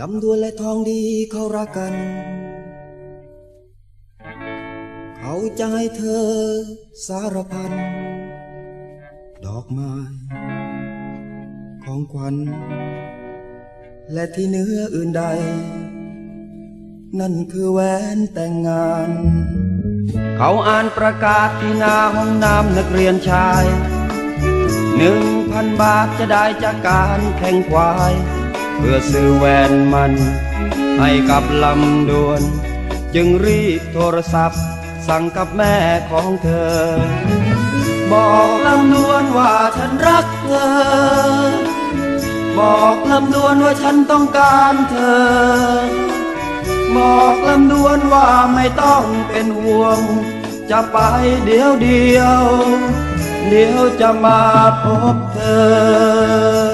ลำดวนและทองดีเขารักกัน เขาจะให้เธอสารพัน ดอกไม้ ของขวัญ และที่เนื้ออื่นใด นั่นคือแหวนแต่งงาน เขาอ่านประกาศที่หน้าห้องน้ำนักเรียนชาย หนึ่งพันบาทจะได้จากการแข่งควาย เพื่อซื้อแหวนมัน ให้กับลำดวน จึงรีบโทรศัพท์ สั่งกับแม่ของเธอ บอกลำดวนว่าฉันรักเธอ บอกลำดวนว่าฉันต้องการเธอ บอกลำดวนว่าไม่ต้องเป็นห่วง จะไปเดียวเดียว เดี๋ยวจะมาพบเธอ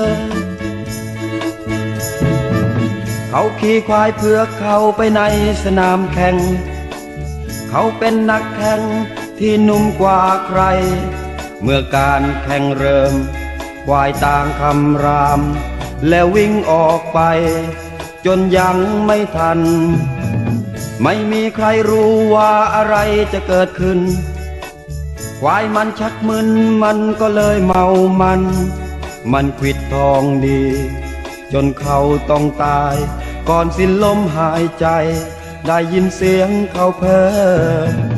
เขาขี่ควายเพื่อเข้าไปในสนามแข่ง เขาเป็นนักแข่งที่หนุ่มกว่าใคร เมื่อการแข่งเริ่มควายต่างคำราม แล้ววิ่งออกไป จนยังไม่ทัน ไม่มีใครรู้ว่าอะไรจะเกิดขึ้น ควายมันชักมึนมันก็เลยเมามัน มันควิดทองดี จนเขาต้องตาย ก่อนสิ้นลมหายใจ ได้ยินเสียงเขาเพ้อ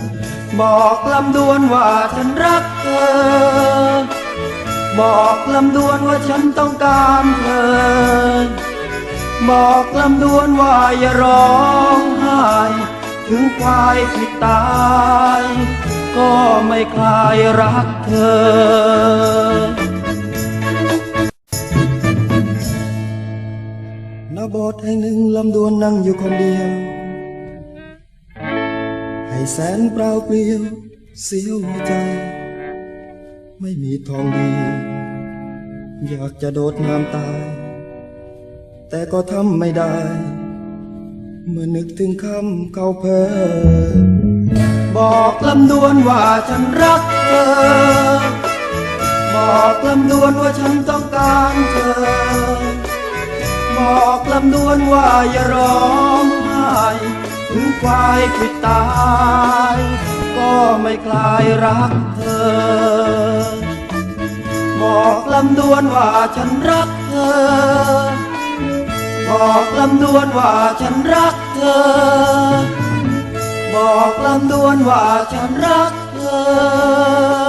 บอกลำดวนว่าฉันรักเธอ บอกลำดวนว่าฉันต้องการเธอ บอกลำดวนว่าอย่าร้องไห้ถึงควายที่ตาย ก็ไม่คลายรักเธอ โบสถ์แห่งหนึ่งลำดวนนั่งอยู่คนเดียว ให้แสนเปล่าเปลี่ยว เสียวหัวใจ ไม่มีทองดี อยากจะโดดน้ำตาย แต่ก็ทำไม่ได้ เมื่อนึกถึงคำเขาเพ้อบอกลำดวนว่าฉันรักเธอ บอกลำดวนว่าฉันต้องการ นว่าอย่าร้องไห้ถึงควายคิดตาย ก็ไม่คลายรักเธอ บอกลำดวนว่าฉันรักเธอ บอกลำดวนว่าฉันรักเธอ บอกลำดวนว่าฉันรักเธอ